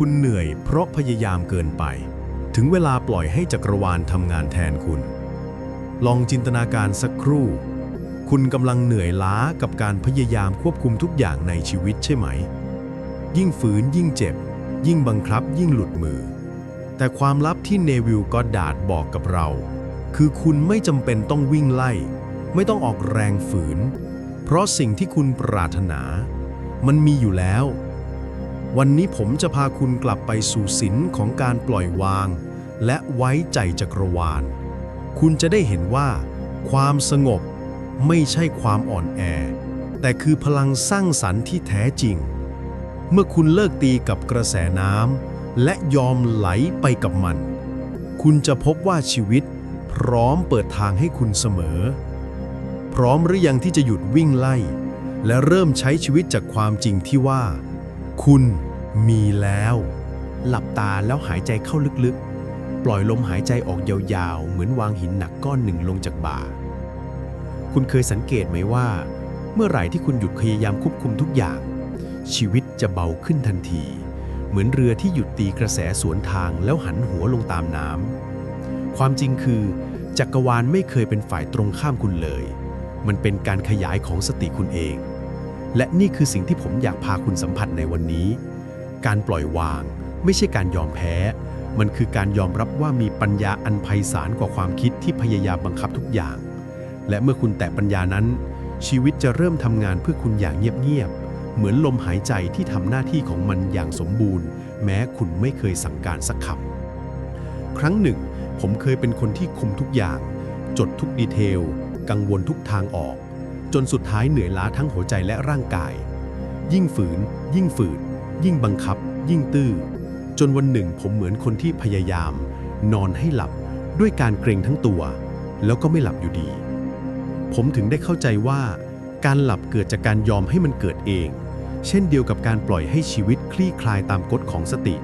คุณเหนื่อยเพราะพยายามเกินไป ถึงเวลาปล่อยให้จักรวาลทำงานแทนคุณ ลองจินตนาการสักครู่ คุณกำลังเหนื่อยล้ากับการพยายามควบคุมทุกอย่างในชีวิตใช่ไหม ยิ่งฝืนยิ่งเจ็บ ยิ่งบังคับยิ่งหลุดมือ แต่ความลับที่เนวิลกอดาดบอกกับเรา คือคุณไม่จำเป็นต้องวิ่งไล่ ไม่ต้องออกแรงฝืน เพราะสิ่งที่คุณปรารถนา มันมีอยู่แล้ว วันนี้ผมจะพาคุณกลับไปสู่ศิลของการปล่อยวาง และไว้ใจจักรวาล คุณจะได้เห็นว่า ความสงบไม่ใช่ความอ่อนแอ แต่คือพลังสร้างสรรค์ที่แท้จริง เมื่อคุณเลิกตีกับกระแสน้ำและยอมไหลไปกับมัน คุณจะพบว่าชีวิต พร้อมเปิดทางให้คุณเสมอ พร้อมหรือยังที่จะหยุดวิ่งไล่ และเริ่มใช้ชีวิตจากความจริงที่ว่า คุณ มีแล้ว หลับตาแล้วหายใจเข้าลึกๆ ปล่อยลมหายใจออกยาวๆ เหมือนวางหินหนักก้อนหนึ่งลงจากบ่า คุณเคยสังเกตไหมว่า เมื่อไหร่ที่คุณหยุดพยายามควบคุมทุกอย่าง ชีวิตจะเบาขึ้นทันที เหมือนเรือที่หยุดตีกระแสสวนทางแล้วหันหัวลงตามน้ำความจริงคือ จักรวาลไม่เคยเป็นฝ่ายตรงข้ามคุณเลย มันเป็นการขยายของสติคุณเอง และนี่คือสิ่งที่ผมอยากพาคุณสัมผัสในวันนี้ การปล่อยวาง ไม่ใช่การยอมแพ้ มันคือการยอมรับว่ามีปัญญาอันไพศาลกว่าความคิดที่พยายามบังคับทุกอย่าง และเมื่อคุณแตะปัญญานั้น ชีวิตจะเริ่มทำงานเพื่อคุณอย่างเงียบๆ เหมือนลมหายใจที่ทำหน้าที่ของมันอย่างสมบูรณ์ แม้คุณไม่เคยสั่งการสักคำครั้งหนึ่ง ผมเคยเป็นคนที่คุมทุกอย่าง จดทุกดีเทล กังวลทุกทางออก จนสุดท้ายเหนื่อยล้าทั้งหัวใจและร่างกาย ยิ่งฝืน ยิ่งฝืน ยิ่งบังคับ ยิ่งตื้อ จนวันหนึ่งผมเหมือนคนที่พยายาม นอนให้หลับด้วยการเกรงทั้งตัว แล้วก็ไม่หลับอยู่ดี ผมถึงได้เข้าใจว่า การหลับเกิดจากการยอมให้มันเกิดเอง เช่นเดียวกับการปล่อยให้ชีวิตคลี่คลายตามกฎของสติ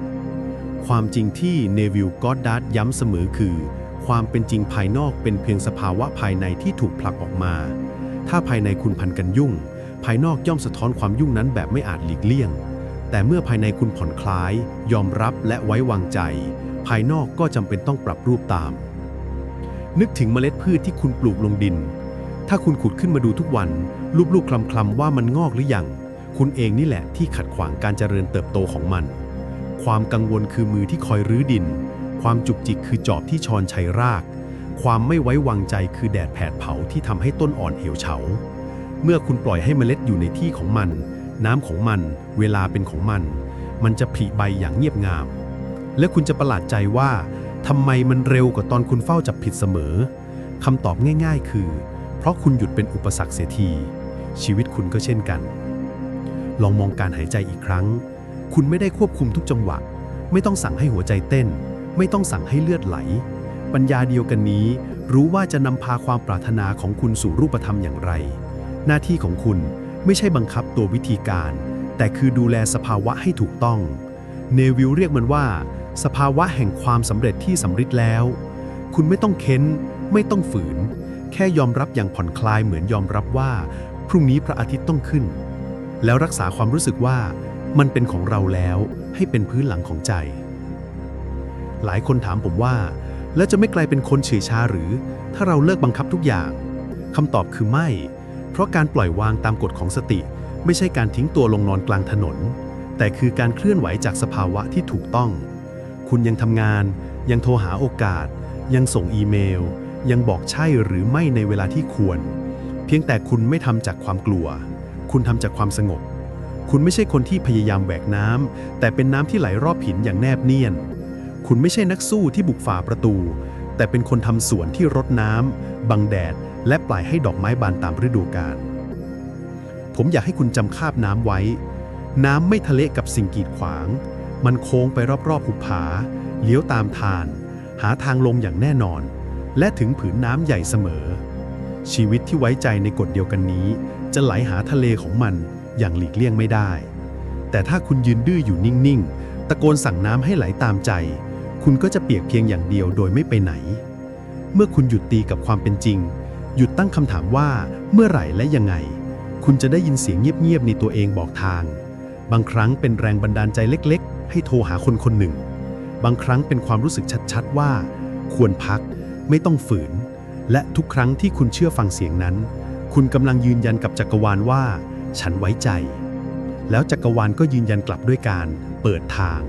ความจริงที่เนวิลกอดดาร์ดย้ำเสมอคือ ความเป็นจริงภายนอกเป็นเพียงสภาวะภายในที่ถูกผลักออกมา ถ้าภายในคุณพันกันยุ่ง ภายนอกย่อมสะท้อนความยุ่งนั้นแบบไม่อาจหลีกเลี่ยง แต่เมื่อภายในคุณผ่อนคลาย ยอมรับและไว้วางใจ ภายนอกก็จำเป็นต้องปรับรูปตาม นึกถึงเมล็ดพืชที่คุณปลูกลงดิน ถ้าคุณขุดขึ้นมาดูทุกวัน ลูบๆคลำๆว่ามันงอกหรือยัง คุณเองนี่แหละที่ขัดขวางการเจริญเติบโตของมัน ความกังวลคือมือที่คอยรื้อดิน ความจุกจิกคือจอบที่ชอนชัยราก ความไม่ไว้วางใจคือแดดแผดเผาที่ทำให้ต้นอ่อนเหี่ยวเฉา เมื่อคุณปล่อยให้เมล็ดอยู่ในที่ของมัน น้ำของมัน เวลาเป็นของมัน มันจะผลิใบอย่างเงียบงาม และคุณจะประหลาดใจว่าทำไมมันเร็วกว่าตอนคุณเฝ้าจับผิดเสมอคำตอบง่าย ๆ คือ เพราะคุณหยุดเป็นอุปสรรคเสียที ชีวิตคุณก็เช่นกัน ลองมองการหายใจอีกครั้ง คุณไม่ได้ควบคุมทุกจังหวะ ไม่ต้องสั่งให้หัวใจเต้น ไม่ต้องสั่งให้เลือดไหล ปัญญาเดียวกันนี้ รู้ว่าจะนำพาความปรารถนาของคุณสู่รูปธรรมอย่างไร หน้าที่ของคุณ ไม่ใช่บังคับตัววิธีการ แต่คือดูแลสภาวะให้ถูกต้อง เนวิลเรียกมันว่า สภาวะแห่งความสำเร็จที่สำเร็จแล้ว คุณไม่ต้องเค้น ไม่ต้องฝืน แค่ยอมรับอย่างผ่อนคลายเหมือนยอมรับว่า พรุ่งนี้พระอาทิตย์ต้องขึ้น แล้วรักษาความรู้สึกว่า มันเป็นของเราแล้วให้เป็นพื้นหลังของใจ หลายคนถามผมว่า แล้วจะไม่กลายเป็นคนเฉยชาหรือ ถ้าเราเลิกบังคับทุกอย่างคำตอบคือไม่ เพราะการปล่อยวางตามกฎของสติ ไม่ใช่การทิ้งตัวลงนอนกลางถนน แต่คือการเคลื่อนไหวจากสภาวะที่ถูกต้อง คุณยังทำงาน ยังโทรหาโอกาส ยังส่งอีเมล ยังบอกใช่หรือไม่ในเวลาที่ควร เพียงแต่คุณไม่ทำจากความกลัว คุณทำจากความสงบ คุณไม่ใช่คนที่พยายามแหวกน้ำแต่เป็นน้ำที่ไหลรอบหินอย่างแนบเนียน คุณไม่ใช่นักสู้ที่บุกฝ่าประตู แต่เป็นคนทำสวนที่รดน้ำบังแดด และปล่อยให้ดอกไม้บานตามฤดูกาล ผมอยากให้คุณจำคาบน้ำไว้ น้ำไม่ทะเลกับสิ่งกีดขวาง มันโค้งไปรอบๆหุบผา เลี้ยวตามทาน หาทางลงอย่างแน่นอน และถึงผืนน้ำใหญ่เสมอ ชีวิตที่ไว้ใจในกฎเดียวกันนี้ จะไหลหาทะเลของมันอย่างหลีกเลี่ยงไม่ได้ แต่ถ้าคุณยืนดื้ออยู่นิ่งๆ ตะโกนสั่งน้ำให้ไหลตามใจ คุณก็จะเปียกเพียงอย่างเดียวโดยไม่ไปไหน เมื่อคุณหยุดตีกับความเป็นจริง หยุดตั้งคำถามว่าเมื่อไหร่และยังไง คุณจะได้ยินเสียงเงียบๆในตัวเองบอกทาง บางครั้งเป็นแรงบันดาลใจเล็กๆ ให้โทรหาคนคนหนึ่ง บางครั้งเป็นความรู้สึกชัดๆว่า ควรพัก ไม่ต้องฝืน และทุกครั้งที่คุณเชื่อฟังเสียงนั้น คุณกำลังยืนยันกับจักรวาลว่า ฉันไว้ใจ แล้วจักรวาลก็ยืนยันกลับด้วยการเปิดทาง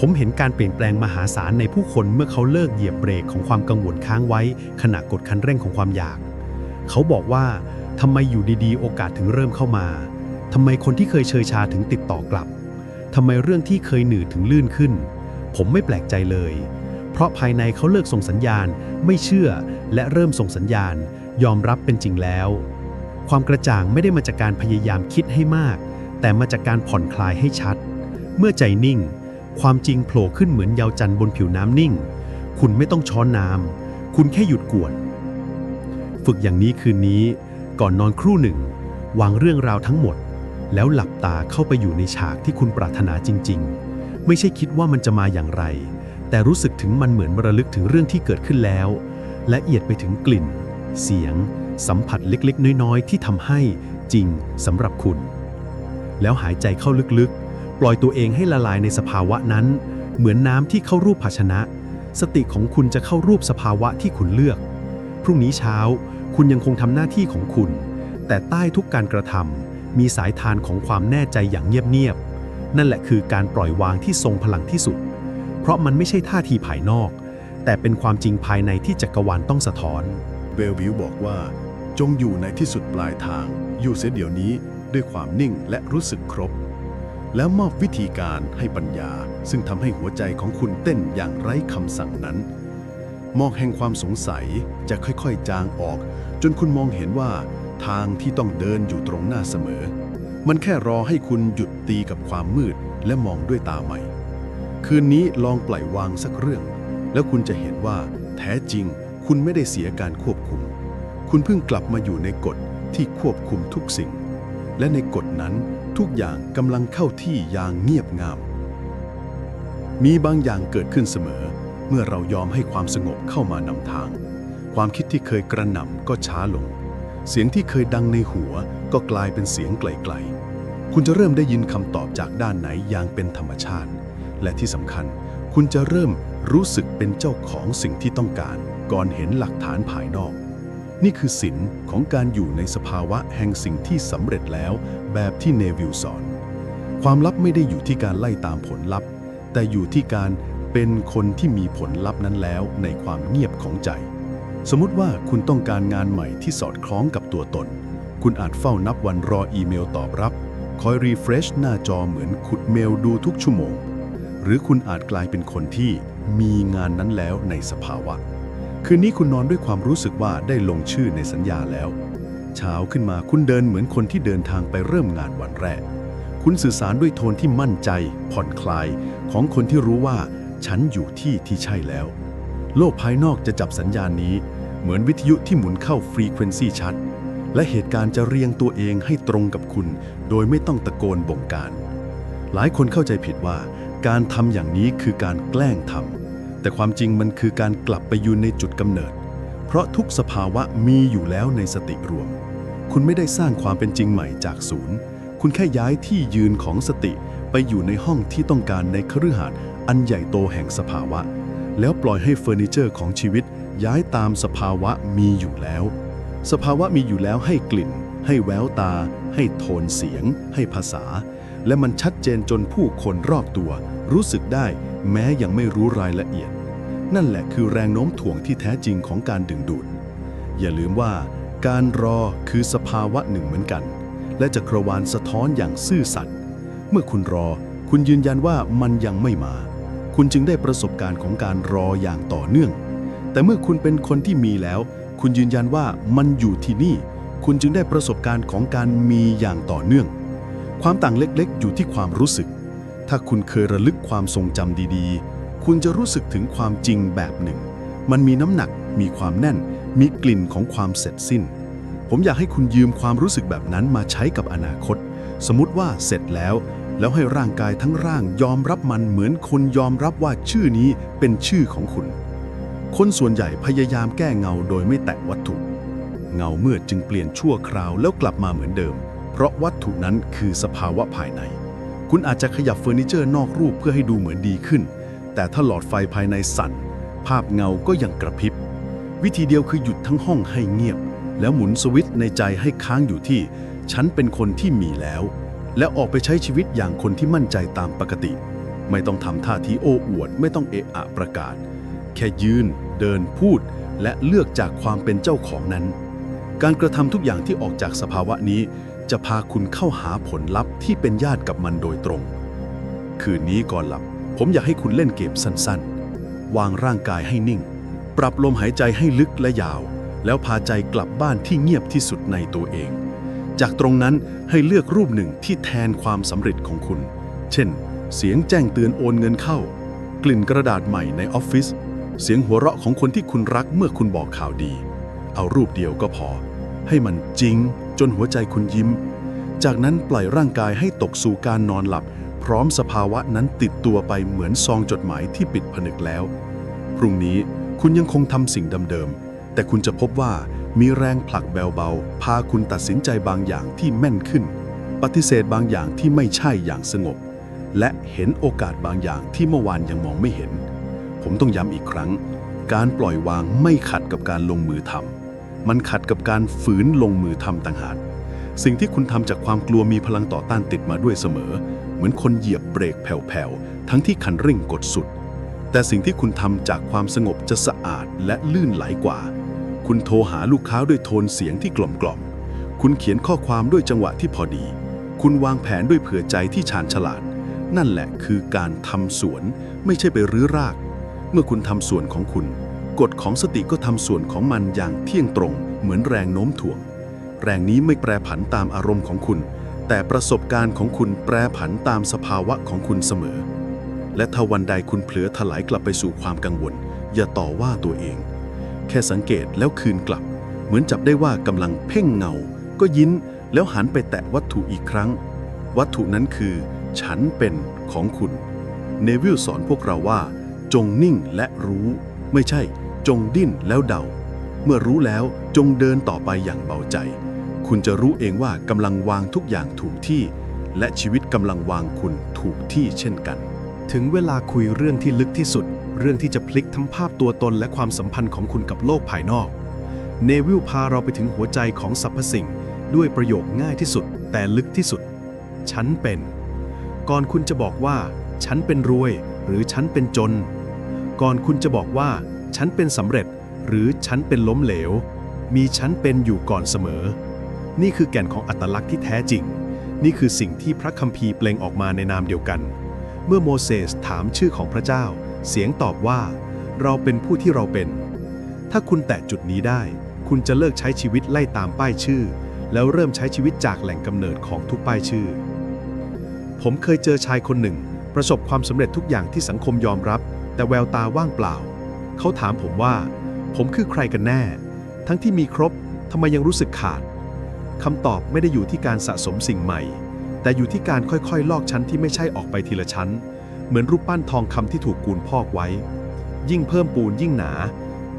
ผมเห็นการเปลี่ยนแปลงมหาศาลในผู้คนเมื่อเขาเลิกเหยียบเบรกของความกังวลค้างไว้ ขณะกดคันเร่งของความอยาก เขาบอกว่าทำไมอยู่ดีๆ โอกาสถึงเริ่มเข้ามาทำไมคนที่เคยเชยชาถึงติดต่อกลับทำไมเรื่องที่เคยหนืดถึงลื่นขึ้น ผมไม่แปลกใจเลย เพราะภายในเขาเลิกส่งสัญญาณ ไม่เชื่อและเริ่มส่งสัญญาณ ยอมรับเป็นจริงแล้ว ความกระจ่างไม่ได้มาจากการพยายามคิดให้มาก แต่มาจากการผ่อนคลายให้ชัด เมื่อใจนิ่ง ความจริงโผล่ขึ้นเหมือนเยาจันทร์บนผิวน้ำนิ่ง คุณไม่ต้องช้อนน้ำ คุณแค่หยุดกวน ฝึกอย่างนี้คืนนี้ ก่อนนอนครู่หนึ่ง วางเรื่องราวทั้งหมด แล้วหลับตาเข้าไปอยู่ในฉากที่คุณปรารถนาจริง ๆ ไม่ใช่คิดว่ามันจะมาอย่างไร แต่รู้สึกถึงมันเหมือนระลึกถึงเรื่องที่เกิดขึ้นแล้วและเอียดไปถึงกลิ่น เสียง สัมผัสเล็กๆ น้อยๆ ที่ทำให้จริงสำหรับคุณ แล้วหายใจเข้าลึกๆ ปล่อยตัวเองให้ละลายในสภาวะนั้น เหมือนน้ำที่เข้ารูปภาชนะ สติของคุณจะเข้ารูปสภาวะที่คุณเลือก พรุ่งนี้เช้า คุณยังคงทำหน้าที่ของคุณ แต่ใต้ทุกการกระทำมีสายทานของความแน่ใจอย่างเงียบๆนั่นแหละคือการปล่อยวางที่ทรงพลังที่สุด เพราะมันไม่ใช่ท่าทีภายนอก แต่เป็นความจริงภายในที่จักรวาลต้องสะท้อน เบลวิวบอกว่า จงอยู่ในที่สุดปลายทาง อยู่เสียเดี๋ยวนี้ด้วยความนิ่งและรู้สึกครบ แล้วมอบวิธีการให้ปัญญา ซึ่งทำให้หัวใจของคุณเต้นอย่างไร้คำสั่งนั้น มอกแห่งความสงสัยจะค่อยๆ จางออก จนคุณมองเห็นว่า ทางที่ต้องเดินอยู่ตรงหน้าเสมอ มันแค่รอให้คุณหยุดตีกับความมืดและมองด้วยตาใหม่ คืนนี้ลองปล่อยวางสักเรื่อง แล้วคุณจะเห็นว่า แท้จริง คุณไม่ได้เสียการควบคุม คุณเพิ่งกลับมาอยู่ในกฎที่ควบคุมทุกสิ่ง และในกฎนั้น ทุกอย่างกำลังเข้าที่อย่างเงียบงาม มีบางอย่างเกิดขึ้นเสมอ เมื่อเรายอมให้ความสงบเข้ามานำทาง ความคิดที่เคยกระหน่ำก็ช้าลง เสียงที่เคยดังในหัวก็กลายเป็นเสียงไกลๆ คุณจะเริ่มได้ยินคำตอบจากด้านไหนอย่างเป็นธรรมชาติ และที่สำคัญ คุณจะเริ่มรู้สึกเป็นเจ้าของสิ่งที่ต้องการ ก่อนเห็นหลักฐานภายนอกนี่คือศิลของการอยู่ในสภาวะแห่งสิ่งที่สำเร็จแล้ว แบบที่เนวิลสอน ความลับไม่ได้อยู่ที่การไล่ตามผลลัพธ์ แต่อยู่ที่การเป็นคนที่มีผลลัพธ์นั้นแล้วในความเงียบของใจ สมมติว่าคุณต้องการงานใหม่ที่สอดคล้องกับตัวตน คุณอาจเฝ้านับวันรออีเมลตอบรับ คอยรีเฟรชหน้าจอเหมือนขุดเมลดูทุกชั่วโมง หรือคุณอาจกลายเป็นคนที่มีงานนั้นแล้วในสภาวะ คืนนี้คุณนอนด้วยความรู้สึกว่าได้ลงชื่อในสัญญาแล้ว เช้าขึ้นมาคุณเดินเหมือนคนที่เดินทางไปเริ่มงานวันแรก คุณสื่อสารด้วยโทนที่มั่นใจ ผ่อนคลาย ของคนที่รู้ว่า ฉันอยู่ที่ที่ใช่แล้ว โลกภายนอกจะจับสัญญาณนี้ เหมือนวิทยุที่หมุนเข้าฟรีเควนซีชัด และเหตุการณ์จะเรียงตัวเองให้ตรงกับคุณ โดยไม่ต้องตะโกนบ่งการ หลายคนเข้าใจผิดว่า การทำอย่างนี้คือการแกล้งทำแต่ความจริงมันคือการกลับไปยู่ในจุดกำเนิด เพราะทุกสภาวะมีอยู่แล้วในสติรวม คุณไม่ได้สร้างความเป็นจริงใหม่จากศูนย์ คุณแค่ย้ายที่ยืนของสติไปอยู่ในห้องที่ต้องการในคฤหาสน์อันใหญ่โตแห่งสภาวะ แล้วปล่อยให้เฟอร์นิเจอร์ของชีวิตย้ายตามสภาวะมีอยู่แล้ว สภาวะมีอยู่แล้วให้กลิ่น ให้แววตา ให้โทนเสียง ให้ภาษา และมันชัดเจนจนผู้คนรอบตัว รู้สึกได้แม้ยังไม่รู้รายละเอียด นั่นแหละคือแรงโน้มถ่วงที่แท้จริงของการดึงดูด อย่าลืมว่า การรอคือสภาวะหนึ่งเหมือนกัน และจักรวาลสะท้อนอย่างซื่อสัตย์เมื่อคุณรอ คุณยืนยันว่ามันยังไม่มา คุณจึงได้ประสบการณ์ของการรออย่างต่อเนื่อง แต่เมื่อคุณเป็นคนที่มีแล้ว คุณยืนยันว่ามันอยู่ที่นี่ คุณจึงได้ประสบการณ์ของการมีอย่างต่อเนื่อง ความต่างเล็กๆ อยู่ที่ความรู้สึก ถ้าคุณเคยระลึกความทรงจำดีๆ คุณจะรู้สึกถึงความจริงแบบหนึ่ง มันมีน้ำหนักมีความแน่น มีกลิ่นของความเสร็จสิ้น ผมอยากให้คุณยืมความรู้สึกแบบนั้นมาใช้กับอนาคต สมมติว่าเสร็จแล้ว แล้วให้ร่างกายทั้งร่างยอมรับมันเหมือนคนยอมรับว่าชื่อนี้เป็นชื่อของคุณ คนส่วนใหญ่พยายามแก้เงาโดยไม่แตะวัตถุ เงาเมืดจึงเปลี่ยนชั่วคราวแล้วกลับมาเหมือนเดิม เพราะวัตถุนั้นคือสภาวะภายในคุณคุณอาจจะขยับเฟอร์นิเจอร์นอกรูปเพื่อให้ดูเหมือนดีขึ้น แต่ถ้าหลอดไฟภายในสั่น ภาพเงาก็ยังกระพริบ วิธีเดียวคือหยุดทั้งห้องให้เงียบ แล้วหมุนสวิตช์ในใจให้ค้างอยู่ที่ ฉันเป็นคนที่มีแล้ว และออกไปใช้ชีวิตอย่างคนที่มั่นใจตามปกติ ไม่ต้องทำท่าทีโอ้อวด ไม่ต้องเอะอะประกาศ แค่ยืน เดินพูด และเลือกจากความเป็นเจ้าของนั้น การกระทำทุกอย่างที่ออกจากสภาวะนี้ จะพาคุณเข้าหาผลลัพธ์ที่เป็นญาติกับมันโดยตรง คืนนี้ก่อนหลับ ผมอยากให้คุณเล่นเกมสั้นๆ วางร่างกายให้นิ่ง ปรับลมหายใจให้ลึกและยาว แล้วพาใจกลับบ้านที่เงียบที่สุดในตัวเอง จากตรงนั้นให้เลือกรูปหนึ่งที่แทนความสำเร็จของคุณ เช่น เสียงแจ้งเตือนโอนเงินเข้า กลิ่นกระดาษใหม่ในออฟฟิศเสียงหัวเราะของคนที่คุณรักเมื่อคุณบอกข่าวดี เอารูปเดียวก็พอ ให้มันจริงจนหัวใจคุณยิ้ม จากนั้นปล่อยร่างกายให้ตกสู่การนอนหลับ พร้อมสภาวะนั้นติดตัวไปเหมือนซองจดหมายที่ปิดผนึกแล้ว พรุ่งนี้ คุณยังคงทำสิ่งเดิมๆ แต่คุณจะพบว่ามีแรงผลักเบาๆ พาคุณตัดสินใจบางอย่างที่แม่นขึ้น ปฏิเสธบางอย่างที่ไม่ใช่อย่างสงบ และเห็นโอกาสบางอย่างที่เมื่อวานยังมองไม่เห็น ผมต้องย้ำอีกครั้ง การปล่อยวางไม่ขัดกับการลงมือทำมันขัดกับการฝืนลงมือทำต่างหากสิ่งที่คุณทำจากความกลัวมีพลังต่อต้านติดมาด้วยเสมอ เหมือนคนเหยียบเบรกแผ่วๆ ทั้งที่คันเร่งกดสุด แต่สิ่งที่คุณทำจากความสงบจะสะอาดและลื่นไหลกว่า คุณโทรหาลูกค้าด้วยโทนเสียงที่กล่อมกล่อม คุณเขียนข้อความด้วยจังหวะที่พอดี คุณวางแผนด้วยเผื่อใจที่ชาญฉลาด นั่นแหละคือการทำสวน ไม่ใช่ไปรื้อราก เมื่อคุณทำสวนของคุณ กฎของสติก็ทำส่วนของมันอย่างเที่ยงตรง เหมือนแรงโน้มถ่วง แรงนี้ไม่แปรผันตามอารมณ์ของคุณ แต่ประสบการณ์ของคุณแปรผันตามสภาวะของคุณเสมอ และถ้าวันใดคุณเผลอถลายกลับไปสู่ความกังวล อย่าต่อว่าตัวเอง แค่สังเกตแล้วคืนกลับ เหมือนจับได้ว่ากำลังเพ่งเงา ก็ยิ้นแล้วหันไปแตะวัตถุอีกครั้ง วัตถุนั้นคือ ฉันเป็นของคุณ เนวิลสอนพวกเราว่า จงนิ่งและรู้ ไม่ใช่ จงดิ้นแล้วเดา เมื่อรู้แล้วจงเดินต่อไปอย่างเบาใจ คุณจะรู้เองว่ากำลังวางทุกอย่างถูกที่ และชีวิตกำลังวางคุณถูกที่เช่นกัน ถึงเวลาคุยเรื่องที่ลึกที่สุด เรื่องที่จะพลิกทั้งภาพตัวตนและความสัมพันธ์ของคุณกับโลกภายนอกเนวิลพาเราไปถึงหัวใจของสรรพสิ่ง ด้วยประโยคง่ายที่สุด แต่ลึกที่สุด ฉันเป็น ก่อนคุณจะบอกว่า ฉันเป็นรวย หรือฉันเป็นจน ก่อนคุณจะบอกว่า ฉันเป็นสำเร็จ หรือฉันเป็นล้มเหลว มีฉันเป็นอยู่ก่อนเสมอ นี่คือแก่นของอัตลักษณ์ที่แท้จริง นี่คือสิ่งที่พระคัมภีร์เปล่งออกมาในนามเดียวกัน เมื่อโมเสสถามชื่อของพระเจ้า เสียงตอบว่า เราเป็นผู้ที่เราเป็น ถ้าคุณแตะจุดนี้ได้ คุณจะเลิกใช้ชีวิตไล่ตามป้ายชื่อ แล้วเริ่มใช้ชีวิตจากแหล่งกำเนิดของทุกป้ายชื่อ ผมเคยเจอชายคนหนึ่ง ประสบความสำเร็จทุกอย่างที่สังคมยอมรับ แต่แววตาว่างเปล่า เขาถามผมว่า ผมคือใครกันแน่ ทั้งที่มีครบทำไมยังรู้สึกขาดคำตอบไม่ได้อยู่ที่การสะสมสิ่งใหม่ แต่อยู่ที่การค่อยๆ ลอกชั้นที่ไม่ใช่ออกไปทีละชั้น เหมือนรูปปั้นทองคำที่ถูกกูนพอกไว้ ยิ่งเพิ่มปูนยิ่งหนา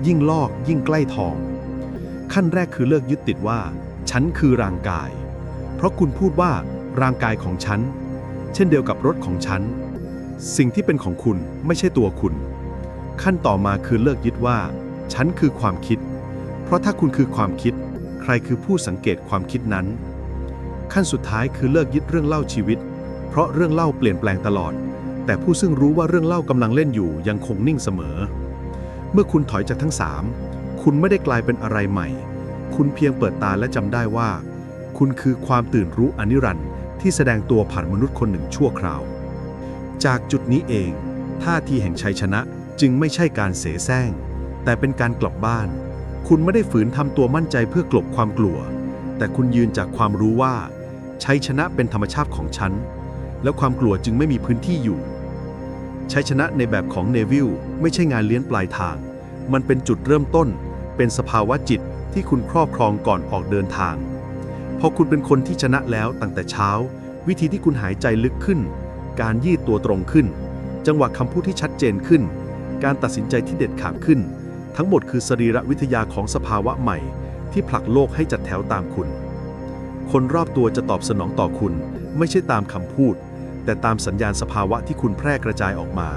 ยิ่งลอกยิ่งใกล้ทอง ขั้นแรกคือเลิกยึดติดว่า ฉันคือร่างกาย เพราะคุณพูดว่าร่างกายของฉัน เช่นเดียวกับรถของฉัน สิ่งที่เป็นของคุณไม่ใช่ตัวคุณ ขั้นต่อมาคือเลิกยึดว่า ฉันคือความคิด เพราะถ้าคุณคือความคิด ใครคือผู้สังเกตความคิดนั้น ขั้นสุดท้ายคือเลิกยึดเรื่องเล่าชีวิต เพราะเรื่องเล่าเปลี่ยนแปลงตลอด แต่ผู้ซึ่งรู้ว่าเรื่องเล่ากำลังเล่นอยู่ยังคงนิ่งเสมอ เมื่อคุณถอยจากทั้งสามคุณไม่ได้กลายเป็นอะไรใหม่ คุณเพียงเปิดตาและจำได้ว่า คุณคือความตื่นรู้อนิรันด์ที่แสดงตัวผ่านมนุษย์คนหนึ่งชั่วคราว จากจุดนี้เองท่าทีแห่งชัยชนะจึงไม่ใช่การเสแสร้ง แต่เป็นการกลับบ้าน คุณไม่ได้ฝืนทำตัวมั่นใจเพื่อกลบความกลัว แต่คุณยืนจากความรู้ว่า ชัยชนะเป็นธรรมชาติของฉัน แล้วความกลัวจึงไม่มีพื้นที่อยู่ ชัยชนะในแบบของเนวิลไม่ใช่งานเลี้ยนปลายทาง มันเป็นจุดเริ่มต้น เป็นสภาวะจิตที่คุณครอบครองก่อนออกเดินทาง พอคุณเป็นคนที่ชนะแล้วตั้งแต่เช้า วิธีที่คุณหายใจลึกขึ้น การยืดตัวตรงขึ้น จังหวะคำพูดที่ชัดเจนขึ้น การตัดสินใจที่เด็ดขาดขึ้น ทั้งหมดคือสรีระวิทยาของสภาวะใหม่ ที่ผลักโลกให้จัดแถวตามคุณ คนรอบตัวจะตอบสนองต่อคุณ ไม่ใช่ตามคำพูด แต่ตามสัญญาณสภาวะที่คุณแพร่กระจายออกมา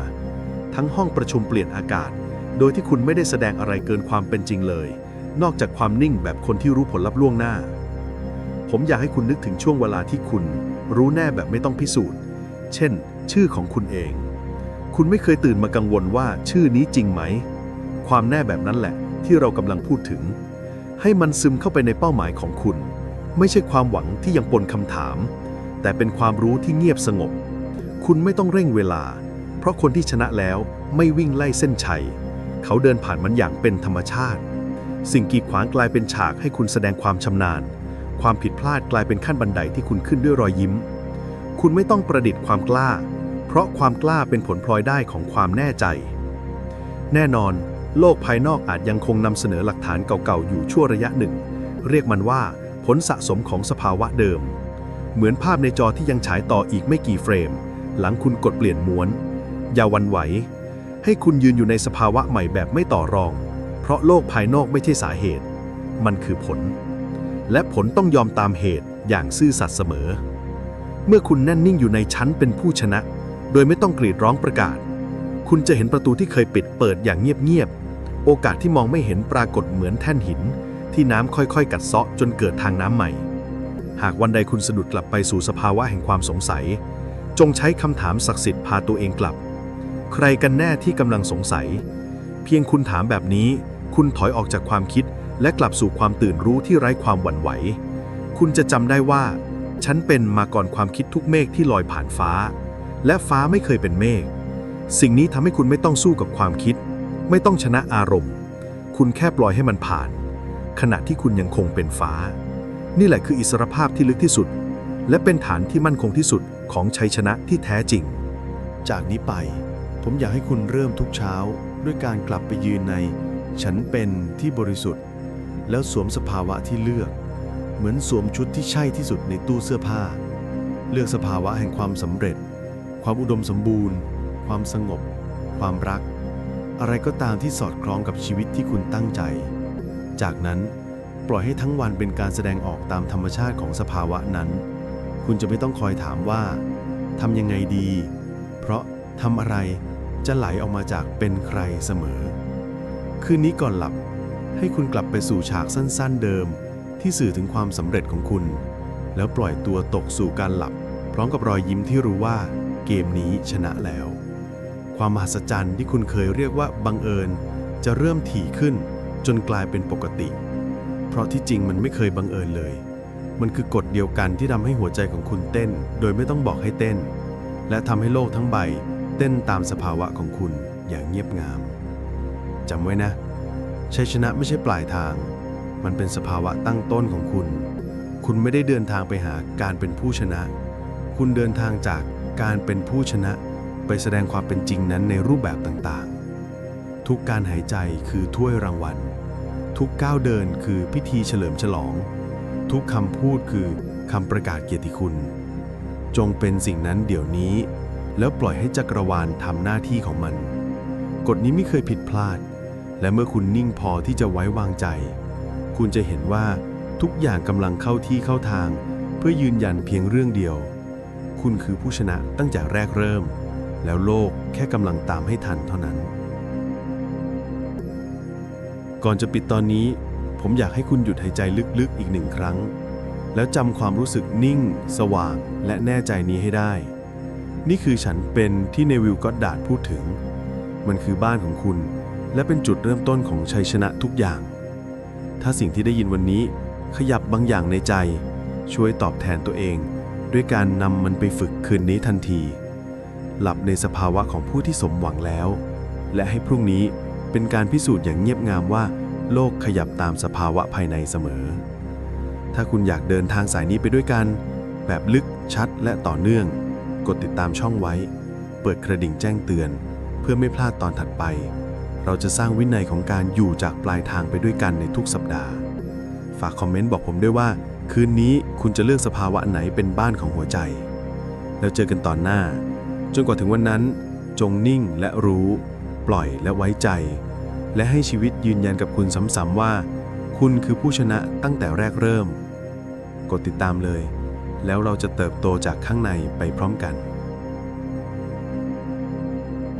ทั้งห้องประชุมเปลี่ยนอากาศ โดยที่คุณไม่ได้แสดงอะไรเกินความเป็นจริงเลย นอกจากความนิ่งแบบคนที่รู้ผลลัพธ์ล่วงหน้า ผมอยากให้คุณนึกถึงช่วงเวลาที่คุณ รู้แน่แบบไม่ต้องพิสูจน์ เช่น ชื่อของคุณเอง คุณไม่เคยตื่นมากังวลว่าชื่อนี้จริงไหม ความแน่แบบนั้นแหละ ที่เรากำลังพูดถึง ให้มันซึมเข้าไปในเป้าหมายของคุณ ไม่ใช่ความหวังที่ยังปนคำถาม แต่เป็นความรู้ที่เงียบสงบ คุณไม่ต้องเร่งเวลา เพราะคนที่ชนะแล้วไม่วิ่งไล่เส้นชัย เขาเดินผ่านมันอย่างเป็นธรรมชาติ สิ่งกีดขวางกลายเป็นฉากให้คุณแสดงความชำนาญ ความผิดพลาดกลายเป็นขั้นบันไดที่คุณขึ้นด้วยรอยยิ้ม คุณไม่ต้องประดิษฐ์ความกล้า เพราะความกล้าเป็นผลพลอยได้ของความแน่ใจ แน่นอนโลกภายนอกอาจยังคงนำเสนอหลักฐานเก่าๆ อยู่ชั่วระยะหนึ่ง เรียกมันว่า ผลสะสมของสภาวะเดิม เหมือนภาพในจอที่ยังฉายต่ออีกไม่กี่เฟรม หลังคุณกดเปลี่ยนม้วน อย่าวันไหว ให้คุณยืนอยู่ในสภาวะใหม่แบบไม่ต่อรอง เพราะโลกภายนอกไม่ใช่สาเหตุ มันคือผล และผลต้องยอมตามเหตุอย่างซื่อสัตย์เสมอ เมื่อคุณแน่นนิ่งอยู่ในชั้นเป็นผู้ชนะ โดยไม่ต้องกรีดร้องประกาศ คุณจะเห็นประตูที่เคยปิดเปิดอย่างเงียบๆโอกาสที่มองไม่เห็นปรากฏเหมือนแท่นหิน ที่น้ำค่อยๆ กัดเซาะจนเกิดทางน้ำใหม่ หากวันใดคุณสะดุดกลับไปสู่สภาวะแห่งความสงสัย จงใช้คำถามศักดิ์สิทธิ์พาตัวเองกลับ ใครกันแน่ที่กำลังสงสัย เพียงคุณถามแบบนี้ คุณถอยออกจากความคิด และกลับสู่ความตื่นรู้ที่ไร้ความหวั่นไหว คุณจะจำได้ว่า ฉันเป็นมาก่อนความคิดทุกเมฆที่ลอยผ่านฟ้า และฟ้าไม่เคยเป็นเมฆสิ่งนี้ทำให้คุณไม่ต้องสู้กับความคิด ไม่ต้องชนะอารมณ์ คุณแค่ปล่อยให้มันผ่าน ขณะที่คุณยังคงเป็นฟ้า นี่แหละคืออิสรภาพที่ลึกที่สุด และเป็นฐานที่มั่นคงที่สุดของชัยชนะที่แท้จริง จากนี้ไป ผมอยากให้คุณเริ่มทุกเช้า ด้วยการกลับไปยืนใน ฉันเป็นที่บริสุทธิ์ แล้วสวมสภาวะที่เลือก เหมือนสวมชุดที่ใช่ที่สุดในตู้เสื้อผ้า เลือกสภาวะแห่งความสำเร็จ ความอุดมสมบูรณ์ ความสงบ ความรัก อะไรก็ตามที่สอดคล้องกับชีวิตที่คุณตั้งใจ จากนั้นปล่อยให้ทั้งวันเป็นการแสดงออกตามธรรมชาติของสภาวะนั้น คุณจะไม่ต้องคอยถามว่าทำยังไงดี เพราะทำอะไรจะไหลออกมาจากเป็นใครเสมอ คืนนี้ก่อนหลับให้คุณกลับไปสู่ฉากสั้นๆเดิม ที่สื่อถึงความสำเร็จของคุณ แล้วปล่อยตัวตกสู่การหลับ พร้อมกับรอยยิ้มที่รู้ว่าเกมนี้ชนะแล้ว ความมหัศจรรย์ที่คุณเคยเรียกว่าบังเอิญจะเริ่มถี่ขึ้น จนกลายเป็นปกติ เพราะที่จริงมันไม่เคยบังเอิญเลย มันคือกฎเดียวกันที่ทำให้หัวใจของคุณเต้น โดยไม่ต้องบอกให้เต้น และทำให้โลกทั้งใบ เต้นตามสภาวะของคุณอย่างเงียบงามจำไว้นะ ชัยชนะไม่ใช่ปลายทาง มันเป็นสภาวะตั้งต้นของคุณ คุณไม่ได้เดินทางไปหาการเป็นผู้ชนะ คุณเดินทางจากการเป็นผู้ชนะ ไปแสดงความเป็นจริงนั้นในรูปแบบต่างๆ ทุกการหายใจคือถ้วยรางวัล ทุกก้าวเดินคือพิธีเฉลิมฉลอง ทุกคำพูดคือคำประกาศเกียรติคุณ จงเป็นสิ่งนั้นเดี๋ยวนี้ แล้วปล่อยให้จักรวาลทำหน้าที่ของมัน กฎนี้ไม่เคยผิดพลาด และเมื่อคุณนิ่งพอที่จะไว้วางใจ คุณจะเห็นว่าทุกอย่างกำลังเข้าที่เข้าทาง เพื่อยืนยันเพียงเรื่องเดียว คุณคือผู้ชนะตั้งแต่แรกเริ่ม แล้วโลกแค่กำลังตามให้ทันเท่านั้น ก่อนจะปิดตอนนี้ ผมอยากให้คุณหยุดหายใจลึกๆอีกหนึ่งครั้ง แล้วจำความรู้สึกนิ่ง สว่าง และแน่ใจนี้ให้ได้ นี่คือฉันเป็นที่เนวิลก็อดดาดพูดถึง มันคือบ้านของคุณ และเป็นจุดเริ่มต้นของชัยชนะทุกอย่าง ถ้าสิ่งที่ได้ยินวันนี้ ขยับบางอย่างในใจ ช่วยตอบแทนตัวเอง ด้วยการนำมันไปฝึกคืนนี้ทันที หลับในสภาวะของผู้ที่สมหวังแล้ว และให้พรุ่งนี้ เป็นการพิสูจน์อย่างเงียบงามว่า โลกขยับตามสภาวะภายในเสมอ ถ้าคุณอยากเดินทางสายนี้ไปด้วยกัน แบบลึกชัดและต่อเนื่อง กดติดตามช่องไว้ เปิดกระดิ่งแจ้งเตือน เพื่อไม่พลาดตอนถัดไป เราจะสร้างวินัยของการอยู่จากปลายทางไปด้วยกันในทุกสัปดาห์ ฝากคอมเมนต์บอกผมด้วยว่า คืนนี้คุณจะเลือกสภาวะไหนเป็นบ้านของหัวใจ แล้วเจอกันตอนหน้า จนกว่าถึงวันนั้น จงนิ่งและรู้ ปล่อยและไว้ใจ และให้ชีวิตยืนยันกับคุณซ้ำๆว่า คุณคือผู้ชนะตั้งแต่แรกเริ่ม กดติดตามเลย แล้วเราจะเติบโตจากข้างในไปพร้อมกัน